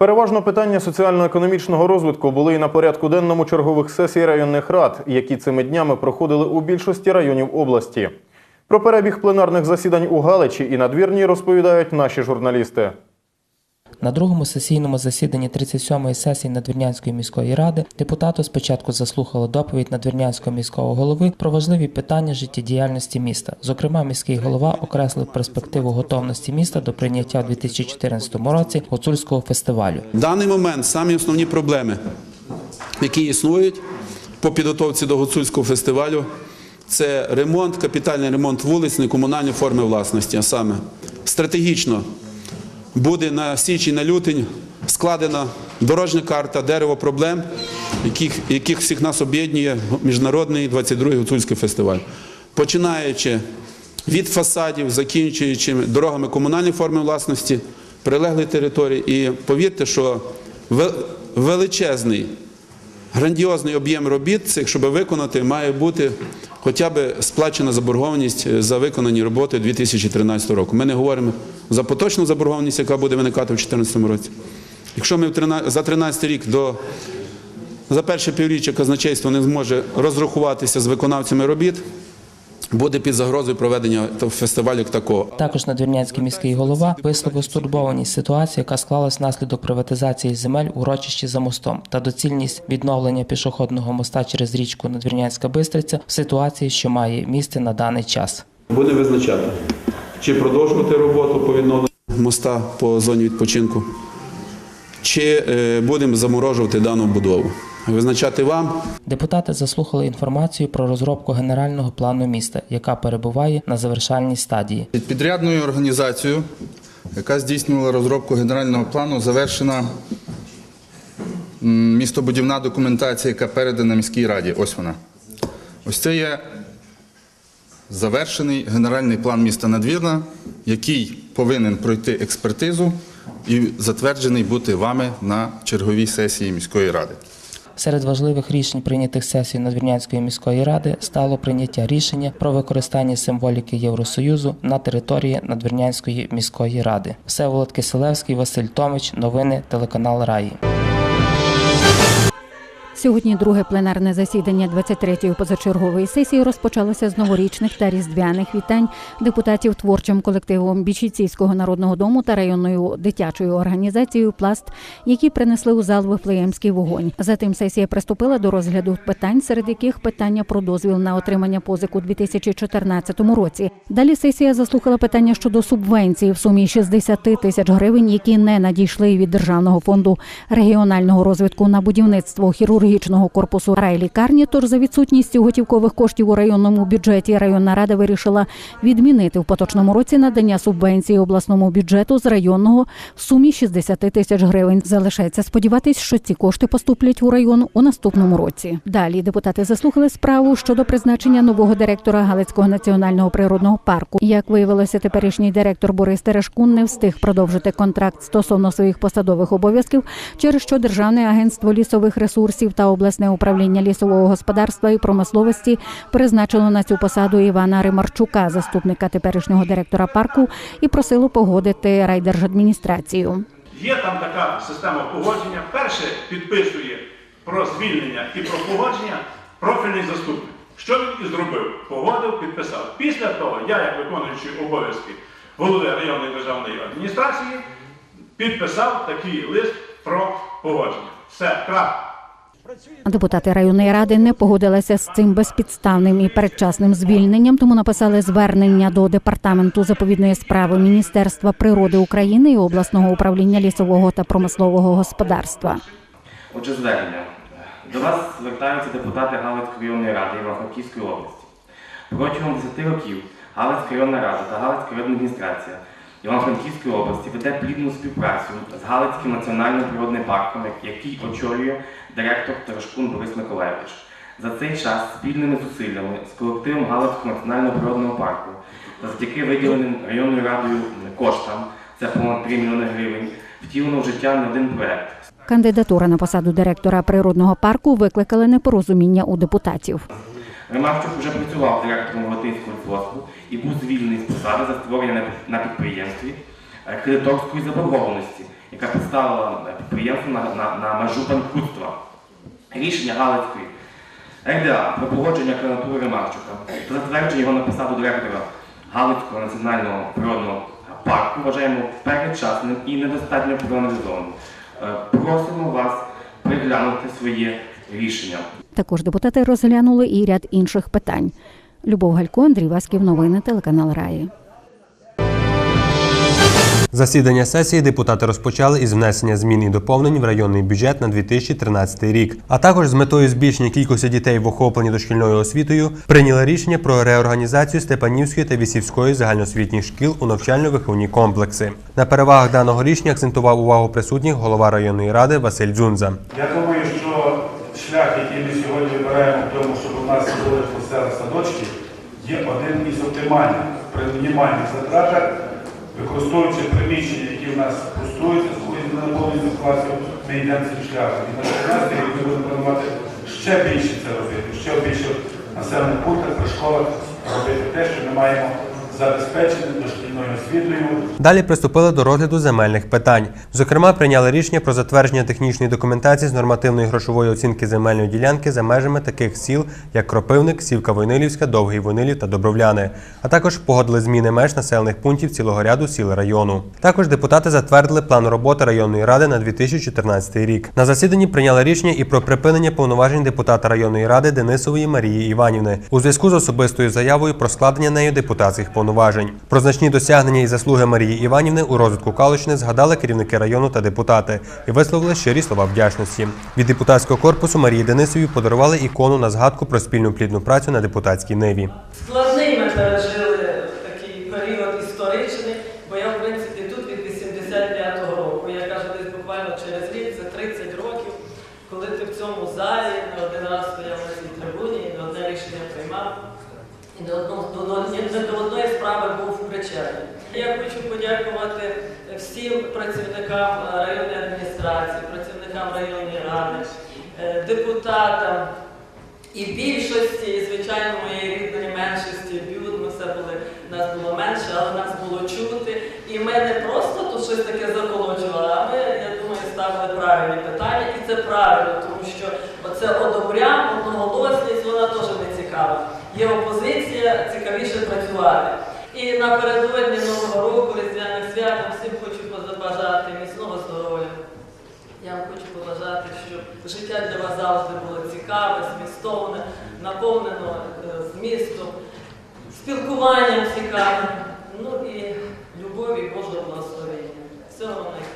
Переважно питання соціально-економічного розвитку були і на порядку денному чергових сесій районних рад, які цими днями проходили у більшості районів області. Про перебіг пленарних засідань у Галичі і надвірній розповідають наші журналісти. На другому сесійному засіданні 37-ї сесії Надвірнянської міської ради депутати спочатку заслухали доповідь Надвірнянського міського голови про важливі питання життєдіяльності міста. Зокрема, міський голова окреслив перспективу готовності міста до прийняття у 2014 році гуцульського фестивалю. В даний момент самі основні проблеми, які існують по підготовці до гуцульського фестивалю, це ремонт, капітальний ремонт вулиць, некомунальні форми власності. А саме стратегічно буде на січень, на лютень складена дорожня карта, дерево проблем, яких, яких всіх нас об'єднує міжнародний 22-й гуцульський фестиваль. Починаючи від фасадів, закінчуючи дорогами комунальної форми власності, прилеглої території. І повірте, що величезний, грандіозний об'єм робіт цих, щоб виконати, має бути хоча б сплачена заборгованість за виконані роботи 2013 року. Ми не говоримо за поточну заборгованість, яка буде виникати в 2014 році. Якщо ми в 13 за 13 рік до за перше півріччя казначейство не зможе розрахуватися з виконавцями робіт, буде під загрозою проведення фестивалю як такого. Також надвірнянський міський голова висловив стурбованість ситуації, яка склалась внаслідок приватизації земель у урочищі за мостом, та доцільність відновлення пішохідного моста через річку Надвірнянська Бистриця в ситуації, що має місце на даний час. Буде визначати, чи продовжувати роботу по відновленню моста по зоні відпочинку, чи е, будемо заморожувати дану будову. Визначати вам. Депутати заслухали інформацію про розробку генерального плану міста, яка перебуває на завершальній стадії. Під підрядною організацією, яка здійснювала розробку генерального плану, завершена містобудівна документація, яка передана міській раді. Ось вона. Ось це є завершений генеральний план міста Надвірна, який повинен пройти експертизу і затверджений бути вами на черговій сесії міської ради. Серед важливих рішень, прийнятих сесією Надвірнянської міської ради, стало прийняття рішення про використання символіки Євросоюзу на території Надвірнянської міської ради. Всеволод Киселевський, Василь Томич, новини, телеканал Раї. Сьогодні друге пленарне засідання 23-ї позачергової сесії розпочалося з новорічних та різдвяних вітань депутатів творчим колективом Бічіційського народного дому та районною дитячою організацією Пласт, які принесли у зал Вифлеємський вогонь. Затим сесія приступила до розгляду питань, серед яких питання про дозвіл на отримання позику у 2014 році. Далі сесія заслухала питання щодо субвенції в сумі 60 тисяч гривень, які не надійшли від державного фонду регіонального розвитку на будівництво хірургічного корпусу райлікарні. Тож за відсутністю готівкових коштів у районному бюджеті районна рада вирішила відмінити в поточному році надання субвенції обласному бюджету з районного в сумі 60 тисяч гривень. Залишається сподіватись, що ці кошти поступлять у район у наступному році. Далі депутати заслухали справу щодо призначення нового директора Галицького національного природного парку. Як виявилося, теперішній директор Борис Терешкун не встиг продовжити контракт стосовно своїх посадових обов'язків, через що Державне агентство лісових ресурсів та обласне управління лісового господарства і промисловості призначило на цю посаду Івана Римарчука, заступника теперішнього директора парку, і просило погодити райдержадміністрацію. Є там така система погодження. Перше підписує про звільнення і про погодження профільний заступник. Що він і зробив? Погодив, підписав. Після того я, як виконуючий обов'язки голови районної державної адміністрації, підписав такий лист про погодження. Все, крапка. Депутати районної ради не погодилися з цим безпідставним і передчасним звільненням, тому написали звернення до департаменту заповідної справи Міністерства природи України і обласного управління лісового та промислового господарства. Отже, звернення. До вас звертаються депутати Галицької районної ради Івано-Франківської області. Протягом 10 років Галицька районна рада та Галицька районна адміністрація Івано-Франківської області веде плідну співпрацю з Галицьким національним природним парком, який очолює директор Терешкун Борис Миколаєвич. За цей час спільними зусиллями з колективом Галицького національного природного парку та завдяки виділеним районною радою коштам, це понад 3 мільйони гривень, втілено в життя не один проект. Кандидатура на посаду директора природного парку викликали непорозуміння у депутатів. Ремарчук вже працював директором Латинського лісгоспу і був звільнений з посади за створення на- підприємстві е, кредиторської заборгованості, яка підставила е, підприємство на, на, на межу банкрутства. Рішення Галицької РДА про погодження кандидатури Ремарчука та затвердження його на посаду директора Галицького національного природного парку вважаємо передчасним і недостатньо проаналізованим. Е, Просимо вас переглянути своє рішення. Також депутати розглянули і ряд інших питань. Любов Галько, Андрій Васьків, новини, телеканал Раї. Засідання сесії депутати розпочали із внесення змін і доповнень в районний бюджет на 2013 рік, а також з метою збільшення кількості дітей в охопленні дошкільною освітою прийняли рішення про реорганізацію Степанівської та Вісівської загальноосвітніх шкіл у навчально-виховні комплекси. На перевагах даного рішення акцентував увагу присутніх голова районної ради Василь Дзунза. Я думаю, що шлях, який ми сьогодні вибираємо в тому, щоб у нас були посели садочки, є один із оптимальних при мінімальних затратах, використовуючи приміщення, які в нас пустуються з наповненням класів, ми йдемо цим шляхом. І на 14 рік ми будемо планувати ще більше це робити, ще більше населених пунктах, при школах робити те, що ми маємо забезпечити дошкільною освітою, Далі приступили до розгляду земельних питань. Зокрема, прийняли рішення про затвердження технічної документації з нормативної грошової оцінки земельної ділянки за межами таких сіл, як Кропивник, Сівка Войнилівська, Довгий Войнилів та Добровляни. А також погодили зміни меж населених пунктів цілого ряду сіл району. Також депутати затвердили план роботи районної ради на 2014 рік. На засіданні прийняли рішення і про припинення повноважень депутата районної ради Денисової Марії Іванівни у зв'язку з особистою заявою про складення нею депутатських повноважень. Про значні досягнення і заслуги Марії Іванівни у розвитку Калущини згадали керівники району та депутати і висловили щирі слова вдячності. Від депутатського корпусу Марії Денисові подарували ікону на згадку про спільну плідну працю на депутатській ниві. Складний ми пережили такий період історичний, бо я, в принципі, тут від 85-го року. Я кажу, десь буквально через рік, за 30 років, коли ти в цьому залі один раз стояв на цій трибуні і не одне рішення приймав, і до, одної справи був причетний. Я хочу подякувати всім працівникам е, районної адміністрації, працівникам районної ради, е, депутатам, і більшості, і звичайно, моєї рідної меншості б'ют, ми все були, нас було менше, але нас було чути. І ми не просто тут щось таке заколочували, а ми, я думаю, ставили правильні питання. І це правильно, тому що оце одобрям, одноголосність, вона теж не цікава. Є опозиція, цікавіше працювати. І напередодні Нового року, Різдвяних свят, всім хочу побажати міцного здоров'я. Я вам хочу побажати, щоб життя для вас завжди було цікаве, змістовне, наповнено е, змістом, спілкуванням цікавим, ну і любові Божого благословення. Всього вам.